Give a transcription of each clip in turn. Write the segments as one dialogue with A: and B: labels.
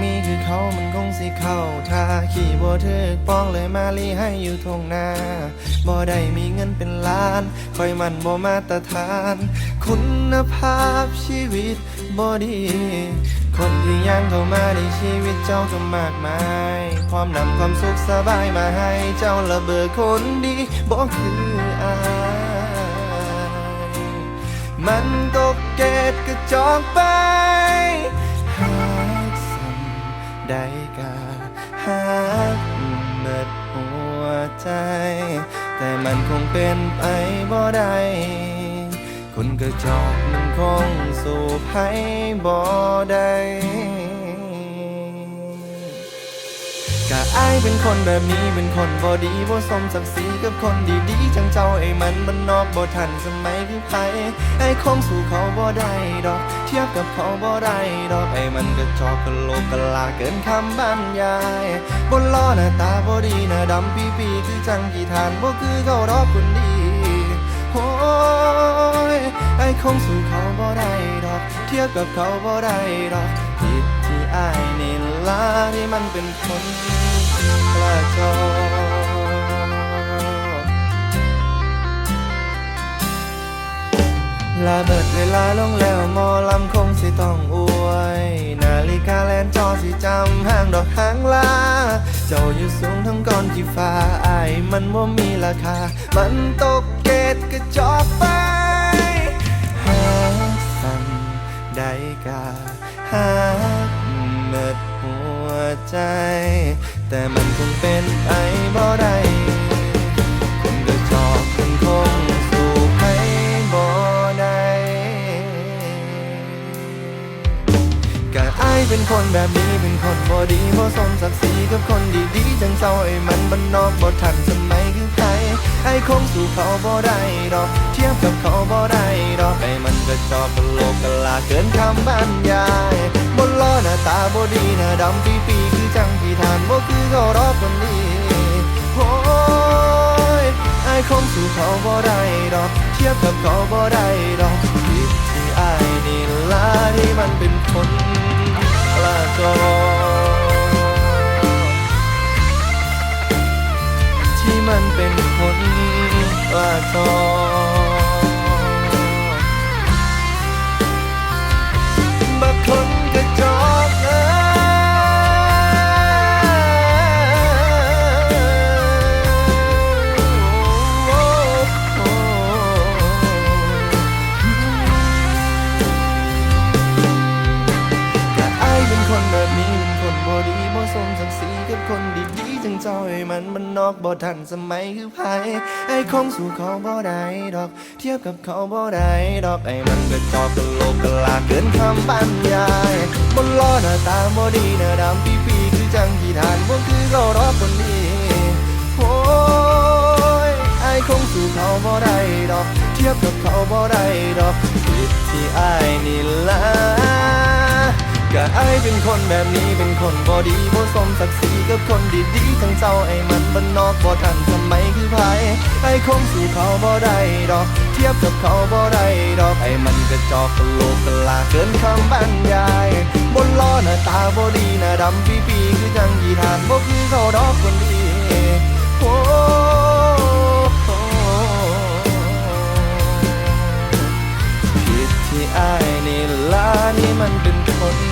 A: มีคือเขามันคงสิเข้าท่าขี่บ่ถึกป้องเลยมาลีให้อยู่ทงนาบ่ได้มีเงินเป็นล้านคอยมันบ่มาตรฐาน คุณภาพชีวิตบ่ดี คนที่ยังเข้ามาในชีวิตเจ้าก็มากมายพร้อมนำความสุขสบายมาให้เจ้าระเบิดคนดีบ่คืออายมันตกเกตกระจอกไป ได้กาหากเบิดหัวใจ แต่มันคงเป็นไปบ่ได้คนกระจอกมันคงสู่ไผบ่ได้ กะอายเป็นคนแบบนี้เป็นคนบ่ดีบ่สมศักดิ์ศรีกับคนดีๆจังเจ้าไอ้มันมันนอกบ่ทันสมัยคือไผไอ้คงสู่เขาบ่ได้ดอก เทียบกับเขาบ่ได้ดอกไอ้มันก็จอกกะโลกกะลาเกินคำบรรยายบนล้อหน้าตาบ่ดีหน้าดำปีปีๆคือจังกี่ทานบ่คือเขาดอกคนดีโอ้ยไอ้คงสู่เขาบ่ได้ดอก เทียบกับเขาบ่ได้ดอก อายนี่ล่ะที่มันเป็นคนกระจอลาเบิดเวลาลงแล้วมอลำคงสิต้องอวย นาฬิกาแลนจอสิจำห้างดอกหางลา เจ้าอยู่สูงทั้งก้อนที่ฟ้าอายมันว่ามีราคา มันตกเกตกระจอกไปหาสั่งได้กาหา ใจ แต่มันคงเป็นไปบ่ได้คนกระจอกมันคงสู่ใครบ่ได้กะอายเป็นคนแบบนี้เป็นคนบ่ดีบ่สมศักดิ์ศรีกับคนดีๆจังเจ้าไอ้มันบ้านนอกบ่ทันสมัยคือใครไอ้คงสู่เขาบ่ได้ดอก เทียบกับเขาบ่ได้ดอกไอ้มันก็จอกกะโลกกะลาเกินคำบรรยาย บนล้อหน้าตาบ่ดีหน้าดำปีปีคือจังที่ทานบ่คือเขารอคนนี้โอ้ยไอ้คงสู่เขาบ่ได้ดอก เทียบกับเขาบ่ได้ดอกผิดที่ไอายนี่ล่ะที่มันเป็นคนกระจอที่มันเป็นคนกระจอ อกบ่ทันสมัยคือไผไอ้คงสู่เขาบ่ได้ดอก เทียบกับเขาบ่ได้ดอกไอ้มันก็จอกกะโลกกะลาเกินคำบรรยายบนล้อหน้าตาบ่ดีหน้าดำปีปีคือจังที่ทานบ่คือเขารอคนดีโอ้ยไอ้คงสู่เขาบ่ได้ดอก เทียบกับเขาบ่ได้ดอกผิดที่ไอายนี่ละ ก็ไอเป็นคนแบบนี้เป็นคนบ่ดีบ่สมศักดิ์ศรีกับคนดีๆทั้งเจ้าไอ้มันบ้านนอกบ่ทันสมัยคือไผไอ้คงสู่เขาบ่ได้ดอก เทียบกับเขาบ่ได้ดอกไอ้มันกระจอกกะโลกกะลาเกินคำบรรยายบนล้อหน้าตาบ่ดีหน้าดำปีปีๆคือจังยีทานบ่คือเขาดอกคนดีโอ้ผิดที่อายนี่ล่ะนี่มันเป็นคน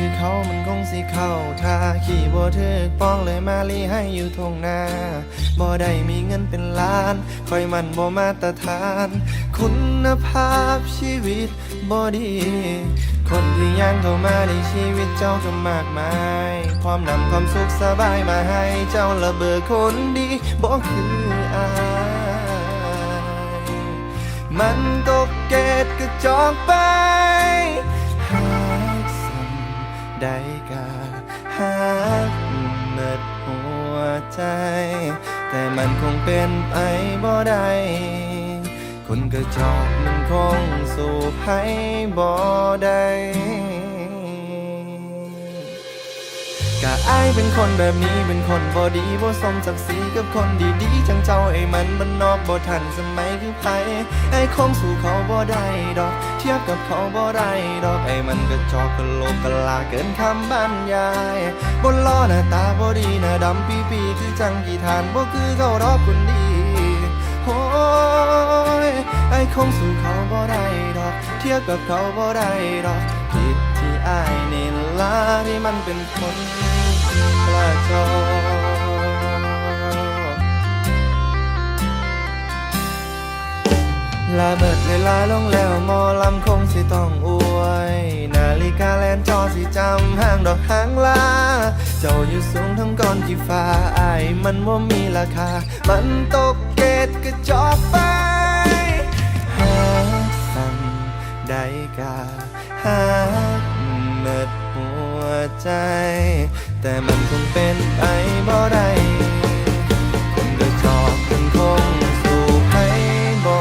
A: คือเขามันคงสิเข้าท่าขี่บ่ถึกป้องเลยมาลีให้อยู่ทงนาบ่ได้มีเงินเป็นล้าน คอยมันบ่มาตรฐาน คุณภาพชีวิตบ่ดีคนที่ยังเข้ามาในชีวิตเจ้าก็มากมายพร้อมนำความสุขสบายมาให้เจ้าระเบิดคนดีบ่คืออายมันตกเกตกระจอกไป ใจ แต่มันคงเป็นไปบ่ได้คนกระจอกมันคงสู้ให้บ่ได้ กะอายเป็นคนแบบนี้เป็นคนบ่ดีบ่สมศักดิ์ศรีกับคนดีๆจังเจ้าไอ้มันมันนอกบ่ทันสมัยคือไผไอ้คงสู่เขาบ่ได้ดอก เทียบกับเขาบ่ได้ดอกไอ้มันกระจอกกะโลกกะลาเกินคำบรรยายบนล้อหน้าตาบ่ดีหน้าดำปีปีๆคือจังกี่ทานบ่คือเขาดอกคนดีโอ้ยไอ้คงสู่เขาบ่ได้ดอก เทียบกับเขาบ่ได้ดอก อายนี่ล่ะที่มันเป็นคนกระจอลาเบิดเวลาลงแล้วมอลำคงสิต้องอวย นาฬิกาแลนจอสิจำห้างดอกหางลา เจ้าอยู่สูงทั้งก้อนที่ฟ้าอายมันว่ามีราคา มันตกเกตกระจอกไปหาสั่งได้กาหา ใจ แต่มันคงเป็นไปบ่ได้คนกระจอกมันคงสู้ให้บ่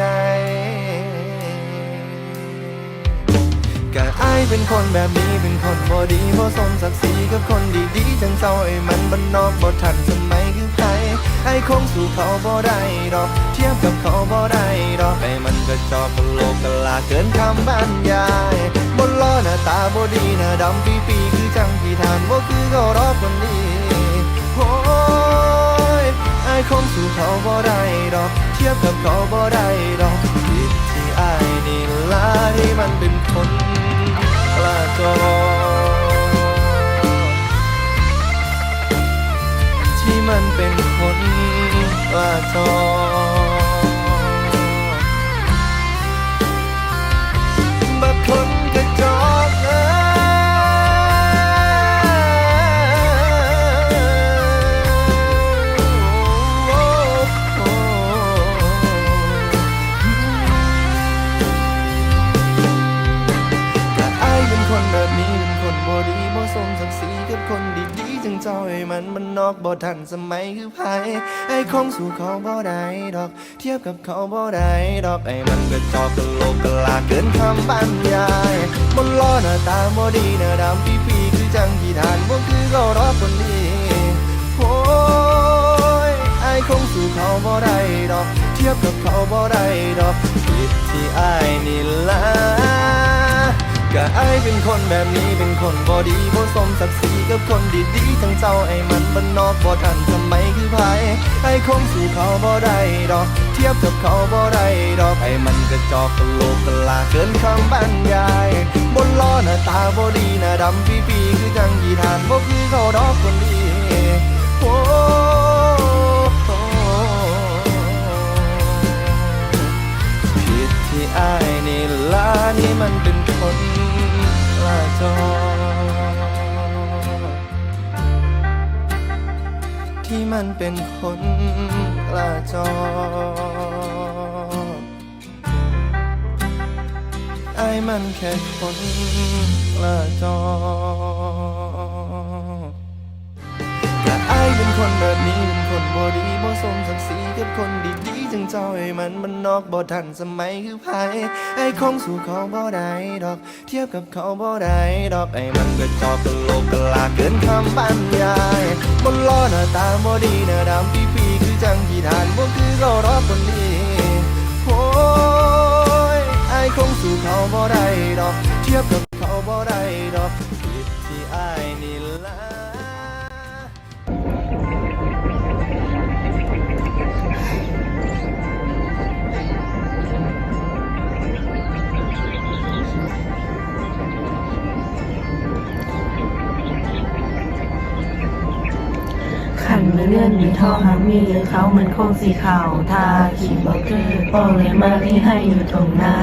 A: ได้กะอายเป็นคนแบบนี้เป็นคนบ่ดีบ่สมศักดิ์ศรีกับคนดีๆจังเจ้าไอ้มันบ้านนอกบ่ทันสมัยคือไผไอ้คงสู่เขาบ่ได้ดอก ทียบกับเขาบ่ได้ดอกไอ้มันก็จอกกะโลกกะลาเกินคำบรรยายบนล้อหน้าตาบ่ดีหน้าดำปีปีคือจังที่ทานบ่คือเขารอบคนดีโอ้ยไอ้คงสู่เขาบ่ได้ดอก เทียบกับเขาบ่ได้ดอกผิดที่ไอายนี่ล่ะที่มันเป็นคนกระจอที่มันเป็นคนกระจอ มันมันนอกบ่ทันสมัยคือไผไอ้คงสู่เขาบ่ได้ดอก เทียบกับเขาบ่ได้ดอกไอ้มันก็จอกกะโลกกะลาเกินคำบรรยายบนล้อหน้าตาบ่ดีหน้าดำปีปีๆคือจังที่ทานบ่คือเขารอบคนดีโอ้ยไอ้คงสู่เขาบ่ได้ดอก เทียบกับเขาบ่ได้ดอกผิดที่ไอายนี่ละ ก็อายเป็นคนแบบนี้เป็นคนบ่ดีบ่สมศักดิ์ศรีกับคนดีๆทั้งเจ้าไอ้มันบ้านนอกบ่ทันสมัยคือไผไอ้คงสู่เขาบ่ได้ดอก เทียบกับเขาบ่ได้ดอกไอ้มันกระจอกกะโลกกะลาเกินคำบรรยายบนล้อหน้าตาบ่ดีหน้าดำปีปีคือจังยีทานบ่คือเขาดอกคนดีโอ้ผิดที่อายนี่ละนี่มันเป็น จอ ที่มันเป็นคนกระจอ ไอ้มันแค่คนกระจอกกะไอ้เป็นคนแบบนี้เป็นคนบ่ดีบ่สมศักดิ์ศรีกับคนดี จังเจ้าไอ้มันมันนอกบ่ทันสมัยคือไผไอ้คงสู่เขาบ่ได้ดอก เทียบกับเขาบ่ได้ดอกไอ้มันก็จอกกะโหลกกะลาเกินคำบรรยายบนล้อหน้าตาบ่ดีหน้าดำปีปีๆคือจังที่ทานบ่คือเขารอบคนดีโอ้ยไอ้คงสู่เขาบ่ได้ดอก เทียบกับเขาบ่ได้ดอก
B: มีเงินมีทองหากมีเหลือเขามันโคงสีขาวทาขีดบอกคือบอกเลยมาที่ให้อยู่ตรงหน้า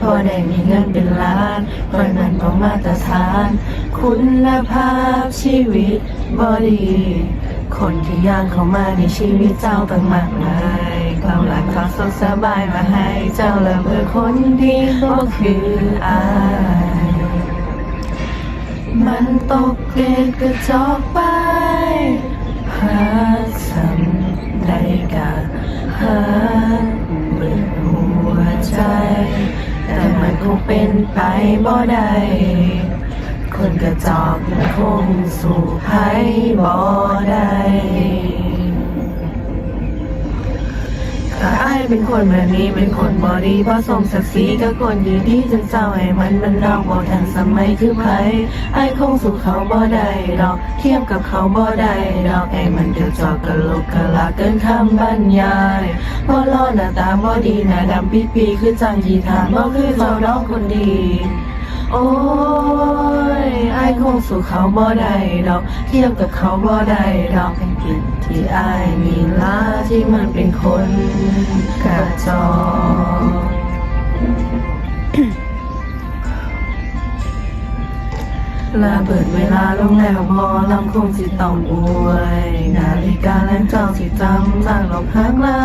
B: พอได้มีเงินเป็นล้านคอยมันต้อมาตรฐาน คุณภาพชีวิตบอดี คนที่ย่างเข้ามาในชีวิตเจ้าต่างมากมายความรักความสุขสบายมาให้เจ้าและเพื่อคนดีก็คืออายมันตกเกลดกระจอกไปหา เบิดหัวใจ แต่มันคงเป็นไปบ่ได้คนกระจอกคงสู่ไห้บ่ได้ ถ้าอายเป็นคนแบบนี้เป็นคนบอดีเพราะสมศักดิ์ศรีก็คนดีดีจนเจ้าให้มันมันนอกบ่ทันสมัยคือไผอายคงสู่เขาบ่ได้ดอก เทียบกับเขาบ่ได้ดอกไอ้มันเดือดจอกกะโลกกะลาเกินคำบรรยายบ่อหน้าตาบ่ดีหน้าดำปีปีคือจังยีทานบ่คือเจ้าน้องคนดี โอ้ยไอ้คงสู่เขาบ่ได้ดอก เทียบกับเขาบ่ได้ดอกเป็นผิดที่ไอ้มีลาที่มันเป็นคนกระจอก ลาเปิดเวลาลงแล้วพอลำคงสิต้องอวย นาฬิกาและเจ้าสิจำต่างลอกหักลา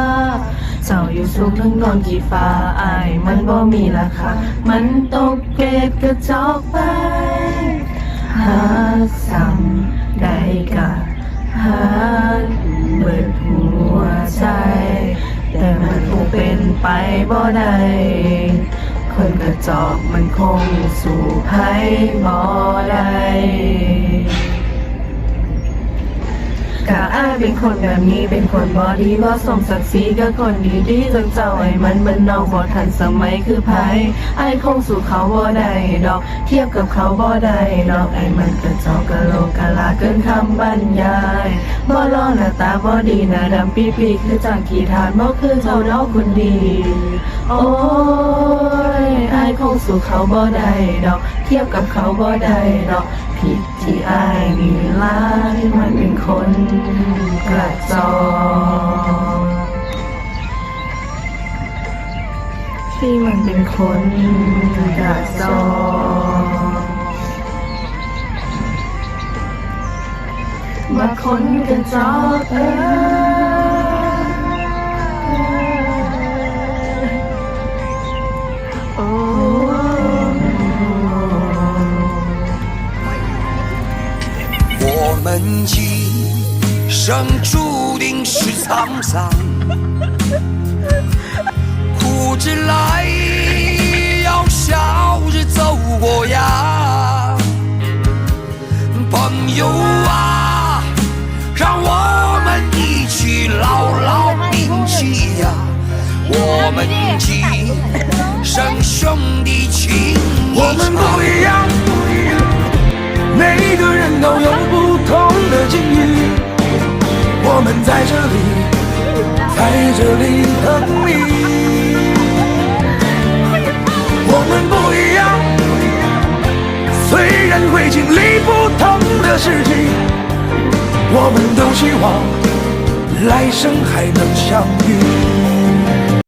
B: เจ้าอยู่สูงทั้งนอนกี่ฟ้าอายมันบ่มีราคา มันตกเกตกระจอกไป หาสั่งได้กะหาเบิดหัวใจ แต่มันคงเป็นไปบ่ได้ คนกระจอกมันคงสู่ไพ่บ่ได้ กะอ้ายเป็นคนแบบนี้เป็นคนบอดีบ่สมศักดิ์ศรีก็คนดีดีจนเจ้าไอ้มันมันนอกบ่ทันสมัยคือไผไอ้คงสู่เขาบ่ได้ดอก เทียบกับเขาบ่ได้ดอกไอ้มันกระจอกกะโลกกะลาเกินคำบรรยายบ่รอหน้าตาบ่ดีหน้าดำปีปีคือจังขีทานบ่คือเจ้าน้องคนดี โอ้ยไอ้คงสู่เขาบ่ได้ดอก เทียบกับเขาบ่ได้ดอกผิดที่ไอมีลาที่มัน คนกระจอกที่มันเป็นคนกระจอกมาคนกระจอกเอ้ยโอ้
C: 我们今 生注定是沧桑，哭着来，要笑着走过呀，朋友啊，让我们一起牢牢铭记呀，我们今生兄弟情谊
A: 我们在这里，在这里等你。我们不一样，虽然会经历不同的事情，我们都希望来生还能相遇。